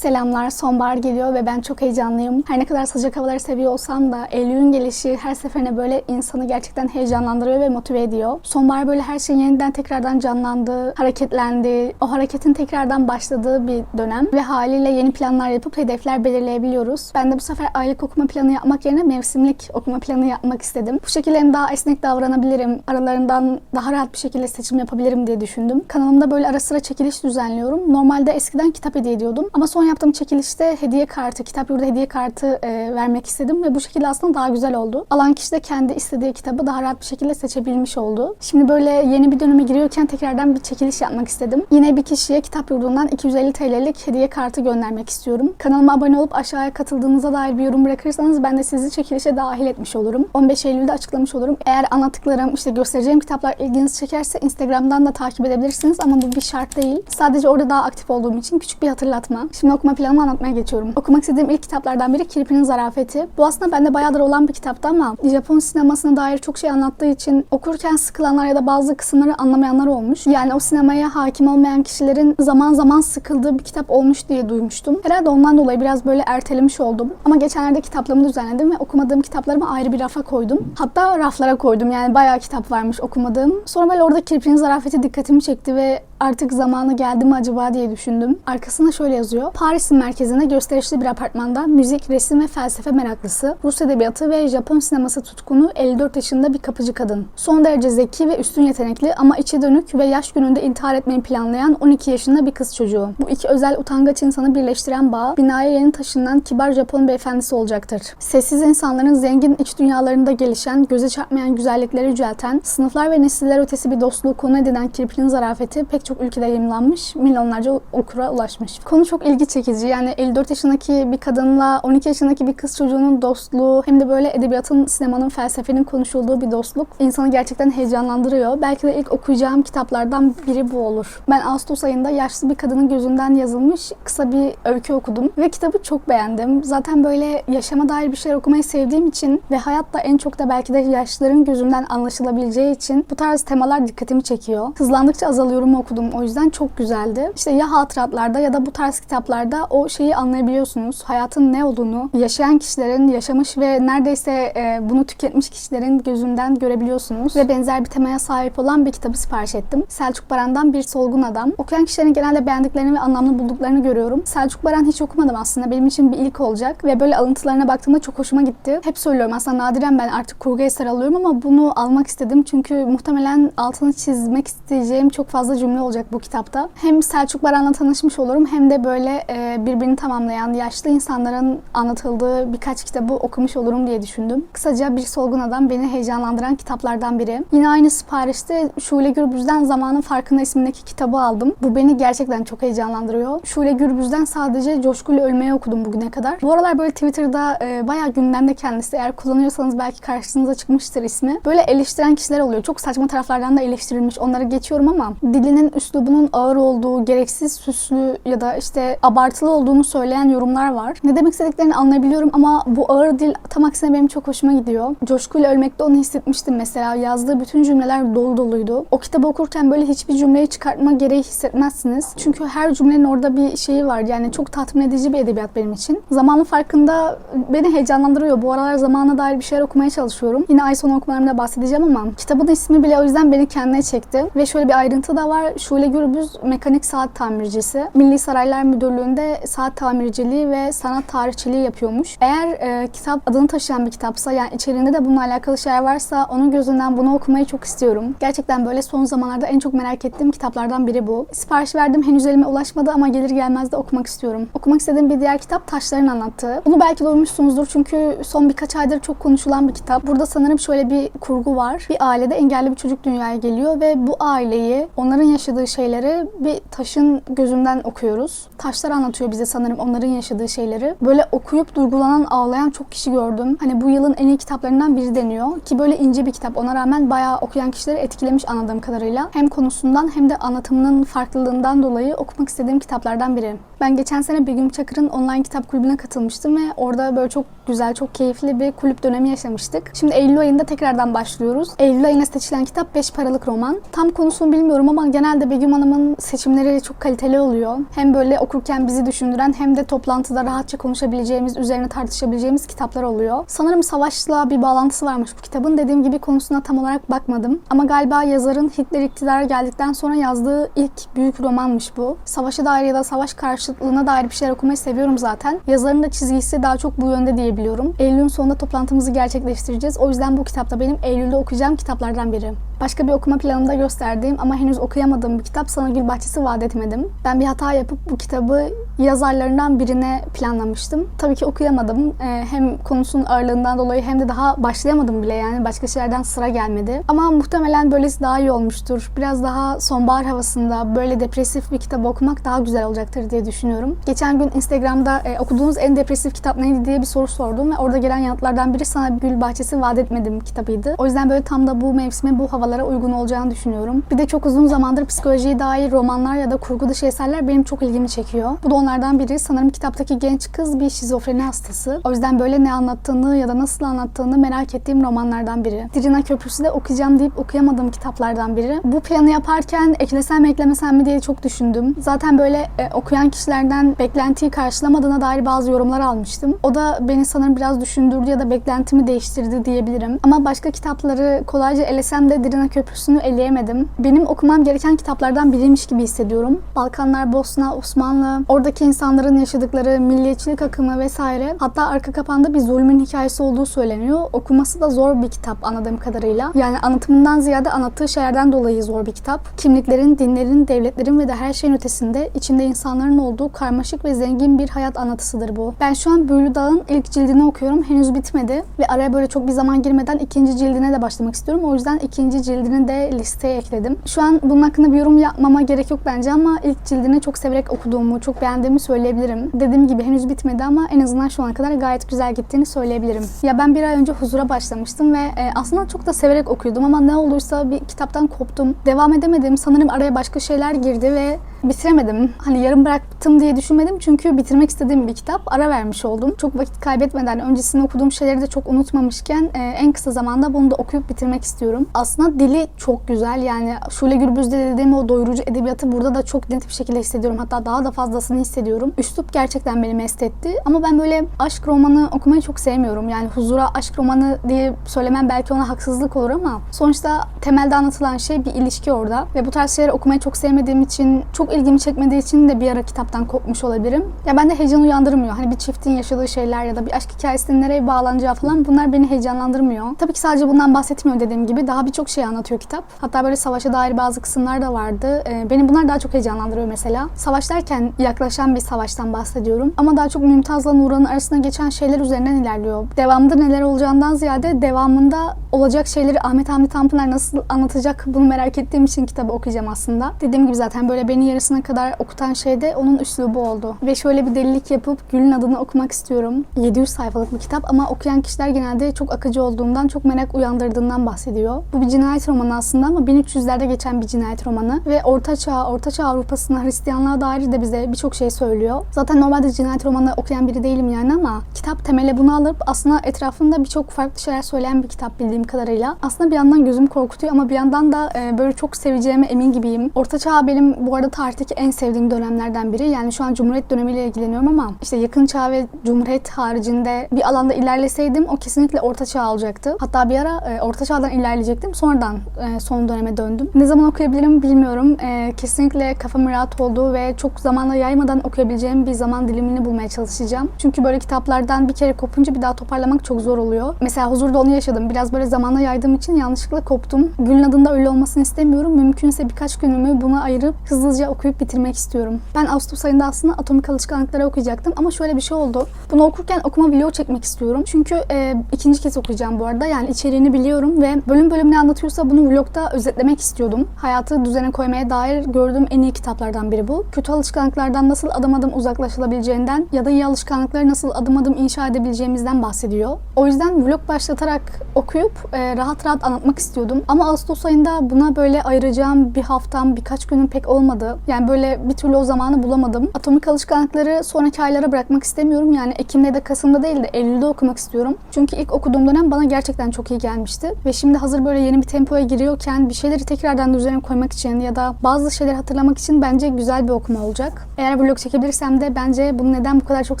Selamlar, sonbahar geliyor ve ben çok heyecanlıyım. Her ne kadar sıcak havaları seviyor olsam da Eylül'ün gelişi her seferinde böyle insanı gerçekten heyecanlandırıyor ve motive ediyor. Sonbahar böyle her şeyin yeniden tekrardan canlandığı, hareketlendiği, o hareketin tekrardan başladığı bir dönem ve haliyle yeni planlar yapıp hedefler belirleyebiliyoruz. Ben de bu sefer aylık okuma planı yapmak yerine mevsimlik okuma planı yapmak istedim. Bu şekilde daha esnek davranabilirim, aralarından daha rahat bir şekilde seçim yapabilirim diye düşündüm. Kanalımda böyle ara sıra çekiliş düzenliyorum. Normalde eskiden kitap hediye ediyordum ama son yaptığım çekilişte hediye kartı, kitap yurdu hediye kartı e, vermek istedim ve bu şekilde aslında daha güzel oldu. Alan kişi de kendi istediği kitabı daha rahat bir şekilde seçebilmiş oldu. Şimdi böyle yeni bir döneme giriyorken tekrardan bir çekiliş yapmak istedim. Yine bir kişiye kitap yurdundan 250 TL'lik hediye kartı göndermek istiyorum. Kanalıma abone olup aşağıya katıldığınıza dair bir yorum bırakırsanız ben de sizi çekilişe dahil etmiş olurum. 15 Eylül'de açıklamış olurum. Eğer anlattıklarım, işte göstereceğim kitaplar ilginizi çekerse Instagram'dan da takip edebilirsiniz ama bu bir şart değil. Sadece orada daha aktif olduğum için küçük bir hatırlatma. Şimdi okuma planımı anlatmaya geçiyorum. Okumak istediğim ilk kitaplardan biri Kirpi'nin Zarafeti. Bu aslında bende bayağıdır olan bir kitaptı ama Japon sinemasına dair çok şey anlattığı için okurken sıkılanlar ya da bazı kısımları anlamayanlar olmuş. Yani o sinemaya hakim olmayan kişilerin zaman zaman sıkıldığı bir kitap olmuş diye duymuştum. Herhalde ondan dolayı biraz böyle ertelemiş oldum. Ama geçenlerde kitaplığımı düzenledim ve okumadığım kitaplarımı ayrı bir rafa koydum. Hatta raflara koydum yani bayağı kitap varmış okumadığım. Sonra böyle orada Kirpi'nin zarafeti dikkatimi çekti ve artık zamanı geldi mi acaba diye düşündüm. Arkasında şöyle yazıyor. Paris'in merkezinde gösterişli bir apartmanda müzik, resim ve felsefe meraklısı, Rus edebiyatı ve Japon sineması tutkunu 54 yaşında bir kapıcı kadın. Son derece zeki ve üstün yetenekli ama içi dönük ve yaş gününde intihar etmeyi planlayan 12 yaşında bir kız çocuğu. Bu iki özel utangaç insanı birleştiren bağ binaya yeni taşınan kibar Japon beyefendisi olacaktır. Sessiz insanların zengin iç dünyalarında gelişen, göze çarpmayan güzellikleri yücelten, sınıflar ve nesiller ötesi bir dostluğu konu edinen Kirpi'nin zarafeti pek çok ülkede yayımlanmış, milyonlarca okura ulaşmış. Konu çok ilgi çekici. Yani 54 yaşındaki bir kadınla 12 yaşındaki bir kız çocuğunun dostluğu hem de böyle edebiyatın, sinemanın, felsefenin konuşulduğu bir dostluk insanı gerçekten heyecanlandırıyor. Belki de ilk okuyacağım kitaplardan biri bu olur. Ben Ağustos ayında yaşlı bir kadının gözünden yazılmış kısa bir öykü okudum ve kitabı çok beğendim. Zaten böyle yaşama dair bir şeyler okumayı sevdiğim için ve hayatta en çok da belki de yaşlıların gözünden anlaşılabileceği için bu tarz temalar dikkatimi çekiyor. Hızlandıkça azalıyorum okudum. O yüzden çok güzeldi. İşte ya hatıratlarda ya da bu tarz kitaplarda o şeyi anlayabiliyorsunuz. Hayatın ne olduğunu, yaşayan kişilerin, yaşamış ve neredeyse e, bunu tüketmiş kişilerin gözünden görebiliyorsunuz. Ve benzer bir temaya sahip olan bir kitabı sipariş ettim. Selçuk Baran'dan Bir Solgun Adam. Okuyan kişilerin genelde beğendiklerini ve anlamlı bulduklarını görüyorum. Selçuk Baran hiç okumadım aslında. Benim için bir ilk olacak. Ve böyle alıntılarına baktığımda çok hoşuma gitti. Hep söylüyorum aslında nadiren ben artık kurgu eser alıyorum ama bunu almak istedim. Çünkü muhtemelen altını çizmek isteyeceğim çok fazla cümle olacak bu kitapta. Hem Selçuk Baran'la tanışmış olurum hem de böyle birbirini tamamlayan yaşlı insanların anlatıldığı birkaç kitabı okumuş olurum diye düşündüm. Kısaca Bir Solgun Adam beni heyecanlandıran kitaplardan biri. Yine aynı siparişte Şule Gürbüz'den Zamanın Farkında ismindeki kitabı aldım. Bu beni gerçekten çok heyecanlandırıyor. Şule Gürbüz'den sadece Coşkuyla Ölmeyi okudum bugüne kadar. Bu aralar böyle Twitter'da e, bayağı gündemde kendisi. Eğer kullanıyorsanız belki karşınıza çıkmıştır ismi. Böyle eleştiren kişiler oluyor. Çok saçma taraflardan da eleştirilmiş. Onları geçiyorum ama dilinin üslubunun ağır olduğu, gereksiz süslü ya da işte abartılı olduğunu söyleyen yorumlar var. Ne demek istediklerini anlayabiliyorum ama bu ağır dil tam aksine benim çok hoşuma gidiyor. Coşkuyla Ölmek'te onu hissetmiştim mesela. Yazdığı bütün cümleler dolu doluydu. O kitabı okurken böyle hiçbir cümleyi çıkartma gereği hissetmezsiniz. Çünkü her cümlenin orada bir şeyi var. Yani çok tatmin edici bir edebiyat benim için. Zamanın farkında beni heyecanlandırıyor. Bu aralar zamana dair bir şeyler okumaya çalışıyorum. Yine ay sonu okumalarımda bahsedeceğim ama kitabın ismi bile o yüzden beni kendine çekti. Ve şöyle bir ayrıntı da var. Şule Gürbüz mekanik saat tamircisi. Milli Saraylar Müdürlüğü'nde saat tamirciliği ve sanat tarihçiliği yapıyormuş. Eğer e, kitap adını taşıyan bir kitapsa yani içeriğinde de bununla alakalı şeyler varsa onun gözünden bunu okumayı çok istiyorum. Gerçekten böyle son zamanlarda en çok merak ettiğim kitaplardan biri bu. Sipariş verdim henüz elime ulaşmadı ama gelir gelmez de okumak istiyorum. Okumak istediğim bir diğer kitap Taşların Anlattığı. Bunu belki duymuşsunuzdur çünkü son birkaç aydır çok konuşulan bir kitap. Burada sanırım şöyle bir kurgu var. Bir ailede engelli bir çocuk dünyaya geliyor ve bu aileyi, onların yaşadığı şeyleri bir taşın gözünden okuyoruz. Taşlar anlatıyor bize sanırım onların yaşadığı şeyleri. Böyle okuyup duygulanan, ağlayan çok kişi gördüm. Hani bu yılın en iyi kitaplarından biri deniyor. Ki böyle ince bir kitap. Ona rağmen bayağı okuyan kişileri etkilemiş anladığım kadarıyla. Hem konusundan hem de anlatımının farklılığından dolayı okumak istediğim kitaplardan biri. Ben geçen sene Begüm Çakır'ın online kitap kulübüne katılmıştım ve orada böyle çok güzel, çok keyifli bir kulüp dönemi yaşamıştık. Şimdi Eylül ayında tekrardan başlıyoruz. Eylül ayına seçilen kitap 5 paralık roman. Tam konusunu bilmiyorum ama genelde Begüm Hanım'ın seçimleri çok kaliteli oluyor. Hem böyle okurken bizi düşündüren hem de toplantıda rahatça konuşabileceğimiz, üzerine tartışabileceğimiz kitaplar oluyor. Sanırım savaşla bir bağlantısı varmış bu kitabın. Dediğim gibi konusuna tam olarak bakmadım. Ama galiba yazarın Hitler iktidara geldikten sonra yazdığı ilk büyük romanmış bu. Savaşa dair ya da savaş karşıtlığına dair bir şeyler okumayı seviyorum zaten. Yazarın da çizgisi daha çok bu yönde diyebiliyorum. Eylül'ün sonunda toplantımızı gerçekleştireceğiz. O yüzden bu kitap da benim Eylül'de okuyacağım kitaplardan biri. Başka bir okuma planımda gösterdiğim ama henüz okuyamadığım bir kitap Sana Gül Bahçesi Vaat Etmedim. Ben bir hata yapıp bu kitabı yazarlarından birine planlamıştım. Tabii ki okuyamadım. Ee, hem konusunun ağırlığından dolayı hem de daha başlayamadım bile yani. Başka şeylerden sıra gelmedi. Ama muhtemelen böylesi daha iyi olmuştur. Biraz daha sonbahar havasında böyle depresif bir kitap okumak daha güzel olacaktır diye düşünüyorum. Geçen gün Instagram'da e, okuduğunuz en depresif kitap neydi diye bir soru sordum ve orada gelen yanıtlardan biri Sana Gül Bahçesi Vaat Etmedim kitabıydı. O yüzden böyle tam da bu mevsime bu havalara uygun olacağını düşünüyorum. Bir de çok uzun zamandır psikolojiye dair romanlar ya da kurgu dışı eserler benim çok ilgimi çekiyor. Bu da onlardan biri. Sanırım kitaptaki genç kız bir şizofreni hastası. O yüzden böyle ne anlattığını ya da nasıl anlattığını merak ettiğim romanlardan biri. Dirina Köprüsü de okuyacağım deyip okuyamadığım kitaplardan biri. Bu planı yaparken eklesem mi eklemesem mi diye çok düşündüm. Zaten böyle e, okuyan kişilerden beklentiyi karşılamadığına dair bazı yorumlar almıştım. O da beni sanırım biraz düşündürdü ya da beklentimi değiştirdi diyebilirim. Ama başka kitapları kolayca elesem de Dirina Köprüsü'nü eleyemedim. Benim okumam gereken kitaplardan biriymiş gibi hissediyorum. Balkanlar, Bosna, Osmanlı, oradaki insanların yaşadıkları milliyetçilik akımı vesaire. Hatta arka kapağında bir zulmün hikayesi olduğu söyleniyor. Okuması da zor bir kitap anladığım kadarıyla. Yani anlatımından ziyade anlattığı şeylerden dolayı zor bir kitap. Kimliklerin, dinlerin, devletlerin ve de her şeyin ötesinde içinde insanların olduğu karmaşık ve zengin bir hayat anlatısıdır bu. Ben şu an Büyülü Dağ'ın ilk cildini okuyorum. Henüz bitmedi ve araya böyle çok bir zaman girmeden ikinci cildine de başlamak istiyorum. O yüzden ikinci cildini de listeye ekledim. Şu an bunun hakkında bir yorum yapmama gerek yok bence ama ilk cildini çok severek okuduğumu, çok beğendiğimi söyleyebilirim. Dediğim gibi henüz bitmedi ama en azından şu ana kadar gayet güzel gittiğini söyleyebilirim. Ya ben bir ay önce Huzur'a başlamıştım ve e, aslında çok da severek okuyordum ama ne olursa bir kitaptan koptum. Devam edemedim. Sanırım araya başka şeyler girdi ve bitiremedim. Hani yarım bıraktım diye düşünmedim çünkü bitirmek istediğim bir kitap. Ara vermiş oldum. Çok vakit kaybetmeden öncesinde okuduğum şeyleri de çok unutmamışken e, en kısa zamanda bunu da okuyup bitirmek istiyorum. Aslında dili çok güzel. Yani Şule Gürbüz'de dediğim o doyurucu edebiyatı burada da çok net bir şekilde hissediyorum. Hatta daha da fazlasını hissediyorum. Üslup gerçekten beni mest etti. Ama ben böyle aşk romanı okumayı çok sevmiyorum. Yani huzura aşk romanı diye söylemem belki ona haksızlık olur ama sonuçta temelde anlatılan şey bir ilişki orada. Ve bu tarz şeyleri okumayı çok sevmediğim için, çok ilgimi çekmediği için de bir ara kitaptan kopmuş olabilirim. Ya bende heyecan uyandırmıyor. Hani bir çiftin yaşadığı şeyler ya da bir aşk hikayesinin nereye bağlanacağı falan bunlar beni heyecanlandırmıyor. Tabii ki sadece bundan bahsetmiyor dediğim gibi. Daha birçok şey anlatıyor kitap. Hatta böyle savaşa dair bazı kısımlar da vardı. Ee, beni bunlar daha çok heyecanlandırıyor mesela. Savaş derken yaklaşan bir savaştan bahsediyorum. Ama daha çok Mümtaz'la Nuran'ın arasında geçen şeyler üzerinden ilerliyor. Devamında neler olacağından ziyade devamında olacak şeyleri Ahmet Hamdi Tanpınar nasıl anlatacak bunu merak ettiğim için kitabı okuyacağım aslında. Dediğim gibi zaten böyle beni yarısına kadar okutan şey de onun üslubu oldu. Ve şöyle bir delilik yapıp Gül'ün adını okumak istiyorum. 700 sayfalık bir kitap ama okuyan kişiler genelde çok akıcı olduğundan, çok merak uyandırdığından bahsediyor. Bu bir cinayet romanı aslında ama 1300'lerde geçen bir cinayet romanı ve Orta Çağ, Orta Çağ Avrupa'sına Hristiyanlığa dair de bize birçok şey söylüyor. Zaten normalde cinayet romanı okuyan biri değilim yani ama kitap temele bunu alıp aslında etrafında birçok farklı şeyler söyleyen bir kitap bildiğim kadarıyla. Aslında bir yandan gözüm korkutuyor ama bir yandan da e, böyle çok seveceğime emin gibiyim. Orta Çağ benim bu arada tarihteki en sevdiğim dönemlerden biri. Yani şu an Cumhuriyet dönemiyle ilgileniyorum ama işte yakın çağ ve Cumhuriyet haricinde bir alanda ilerleseydim o kesinlikle Orta Çağ olacaktı. Hatta bir ara e, Orta Çağ'dan ilerleyecektim. Sonradan e, son döneme döndüm. Ne zaman okuyabilirim bilmiyorum. E, kesinlikle kafamın rahat olduğu ve çok zamanla yaymadan okuyabileceğim bir zaman dilimini bulmaya çalışacağım. Çünkü böyle kitaplardan bir kere kopunca bir daha toparlamak çok zor oluyor. Mesela Huzur'da onu yaşadım. Biraz böyle zamanla yaydığım için yanlışlıkla koptum. Gül'ün adında öyle olmasını istemiyorum. Mümkünse birkaç günümü buna ayırıp hızlıca okuyup bitirmek istiyorum. Ben Ağustos ayında aslında Atomik Alışkanlıkları okuyacaktım ama şöyle bir şey oldu. Bunu okurken okuma video çekmek istiyorum. Çünkü e, ikinci kez okuyacağım bu arada. Yani içeriğini biliyorum ve bölüm bölüm ne anlatıyorsa bunu vlogda özetlemek istiyordum. Hayatı düzene koymaya dair gördüğüm en iyi kitaplardan biri bu. Kötü alışkanlıklardan nasıl adım adım uzaklaşılabileceğinden ya da iyi alışkanlıkları nasıl adım adım inşa edebileceğimizden bahsediyor. O yüzden vlog başlatarak okuyup e, rahat rahat anlatmak istiyordum. Ama Ağustos ayında buna böyle ayıracağım bir haftam, birkaç günüm pek olmadı. Yani böyle bir türlü o zamanı bulamadım. Atomik alışkanlıkları sonraki aylara bırakmak istemiyorum. Yani Ekim'de de Kasım'da değil de Eylül'de okumak istiyorum. Çünkü ilk okuduğum dönem bana gerçekten çok iyi gelmişti. Ve şimdi hazır böyle yeni bir tempoya giriyorken bir şeyleri tekrardan düzene koymak için ya da bazı şeyleri hatırlamak için bence güzel bir okuma olacak. Eğer vlog çekebilirsem de bence bunu neden bu kadar çok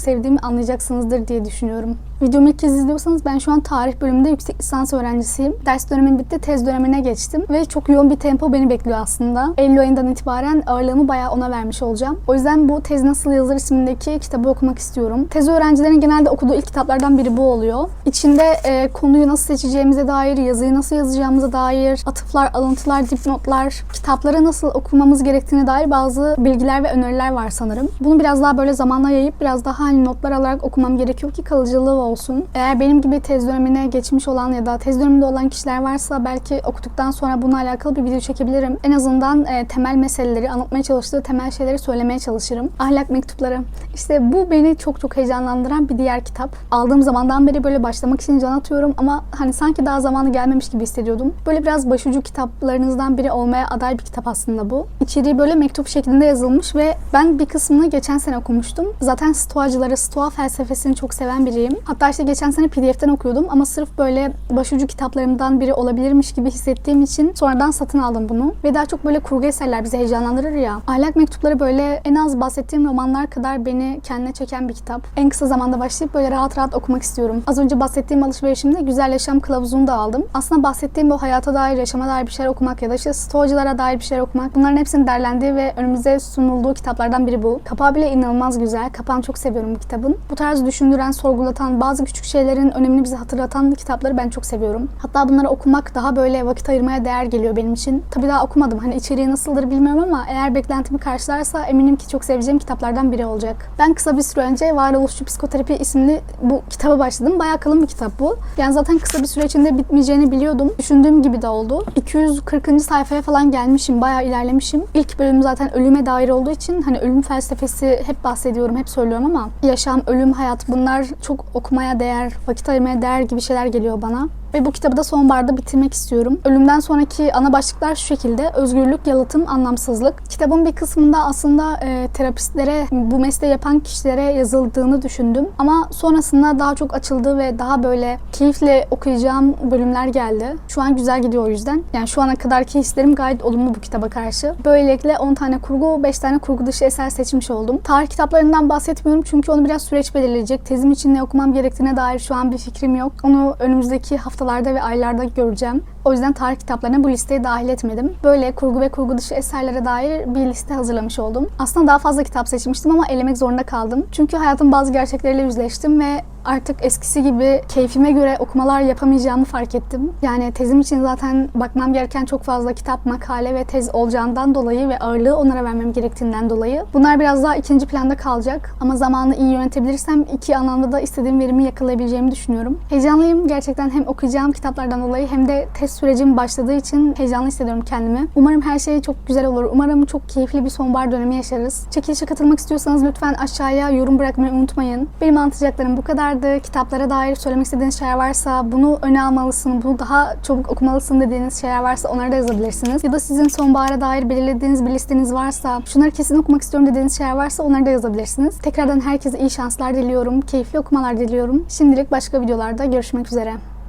sevdiğimi anlayacaksınızdır diye düşünüyorum. Videomu ilk kez izliyorsanız ben şu an tarih bölümünde yüksek lisans öğrencisiyim. Ders dönemim bitti, tez dönemine geçtim ve çok yoğun bir tempo beni bekliyor aslında. Eylül ayından itibaren ağırlığımı bayağı ona vermiş olacağım. O yüzden bu Tez Nasıl Yazılır ismindeki kitabı okumak istiyorum. Tez öğrencilerin genelde okuduğu ilk kitaplardan biri bu oluyor. İçinde e, konuyu nasıl seçeceğimize dair, yazıyı nasıl yazacağımıza dair, atıflar, alıntılar, dipnotlar, kitapları nasıl okumamız gerektiğine dair bazı bilgiler ve öneriler var sanırım. Bunu biraz daha böyle zamanla yayıp biraz daha hani notlar alarak okumam gerekiyor ki kalıcılığı olsun. Eğer benim gibi tez dönemine geçmiş olan ya da tez döneminde olan kişiler varsa belki okuduktan sonra bununla alakalı bir video çekebilirim. En azından e, temel meseleleri, anlatmaya çalıştığı temel şeyleri söylemeye çalışırım. Ahlak mektupları. İşte bu beni çok çok heyecanlandıran bir diğer kitap. Aldığım zamandan beri böyle başlamak için can atıyorum ama hani sanki daha zamanı gelmemiş gibi hissediyordum. Böyle biraz başucu kitaplarınızdan biri olmaya aday bir kitap aslında bu. İçeriği böyle mektup şeklinde yazılmış ve ben bir kısmını geçen sene okumuştum. Zaten stoacıları, stoa felsefesini çok seven biriyim. Hatta işte geçen sene PDF'den okuyordum ama sırf böyle başucu kitaplarımdan biri olabilirmiş gibi hissettiğim için sonradan satın aldım bunu. Ve daha çok böyle kurgu eserler bizi heyecanlandırır ya. Ahlak mektupları böyle en az bahsettiğim romanlar kadar beni kendine çeken bir kitap. En kısa zamanda başlayıp böyle rahat rahat okumak istiyorum. Az önce bahsettiğim alışverişimde Güzel Yaşam Kılavuzu'nu da aldım. Aslında bahsettiğim bu hayata dair, yaşama dair bir şeyler okumak ya da işte stoacılara dair bir şeyler okumak. Bunların hepsinin derlendiği ve önümüze sunulduğu kitaplardan biri bu. Kapağı bile inanılmaz güzel. Kapağını çok seviyorum bu kitabın. Bu tarz düşündüren, sorgulatan, bazı küçük şeylerin önemini bize hatırlatan kitapları ben çok seviyorum. Hatta bunları okumak daha böyle vakit ayırmaya değer geliyor benim için. Tabii daha okumadım. Hani içeriği nasıldır bilmiyorum ama eğer beklentimi karşılarsa eminim ki çok seveceğim kitaplardan biri olacak. Ben kısa bir süre önce Varoluşçu Psikoterapi isimli bu kitaba başladım. Bayağı kalın bir kitap bu. Yani zaten kısa bir süre içinde bitmeyeceğini biliyordum. Düşündüğüm gibi de oldu. 240. sayfaya falan gelmişim. Bayağı ilerlemişim. İlk bölüm zaten ölüme dair olduğu için hani ölüm felsefesi hep bahsediyorum, hep söylüyorum ama yaşam, ölüm, hayat bunlar çok okumaya değer, vakit ayırmaya değer gibi şeyler geliyor bana. Ve bu kitabı da sonbaharda bitirmek istiyorum. Ölümden sonraki ana başlıklar şu şekilde. Özgürlük, yalıtım, anlamsızlık. Kitabın bir kısmında aslında e, terapistlere, bu mesleği yapan kişilere yazıldığını düşündüm. Ama sonrasında daha çok açıldı ve daha böyle keyifle okuyacağım bölümler geldi. Şu an güzel gidiyor o yüzden. Yani şu ana kadarki hislerim gayet olumlu bu kitaba karşı. Böylelikle 10 tane kurgu, 5 tane kurgu dışı eser seçmiş oldum. Tarih kitaplarından bahsetmiyorum çünkü onu biraz süreç belirleyecek. Tezim için ne okumam gerektiğine dair şu an bir fikrim yok. Onu önümüzdeki haftalarda ve aylarda göreceğim. O yüzden tarih kitaplarına bu listeye dahil etmedim. Böyle kurgu ve kurgu dışı eserlere dair bir liste hazırlamış oldum. Aslında daha fazla kitap seçmiştim ama elemek zorunda kaldım. Çünkü hayatın bazı gerçekleriyle yüzleştim ve artık eskisi gibi keyfime göre okumalar yapamayacağımı fark ettim. Yani tezim için zaten bakmam gereken çok fazla kitap, makale ve tez olacağından dolayı ve ağırlığı onlara vermem gerektiğinden dolayı. Bunlar biraz daha ikinci planda kalacak. Ama zamanı iyi yönetebilirsem iki anlamda da istediğim verimi yakalayabileceğimi düşünüyorum. Heyecanlıyım gerçekten hem okuyacağım kitaplardan dolayı hem de test sürecim başladığı için heyecanlı hissediyorum kendimi. Umarım her şey çok güzel olur. Umarım çok keyifli bir sonbahar dönemi yaşarız. Çekilişe katılmak istiyorsanız lütfen aşağıya yorum bırakmayı unutmayın. Benim anlatacaklarım bu kadardı. Kitaplara dair söylemek istediğiniz şeyler varsa bunu öne almalısın, bunu daha çabuk okumalısın dediğiniz şeyler varsa onları da yazabilirsiniz. Ya da sizin sonbahara dair belirlediğiniz bir listeniz varsa, şunları kesin okumak istiyorum dediğiniz şeyler varsa onları da yazabilirsiniz. Tekrardan herkese iyi şanslar diliyorum. Keyifli okumalar diliyorum. Şimdilik başka videolarda görüşmek üzere.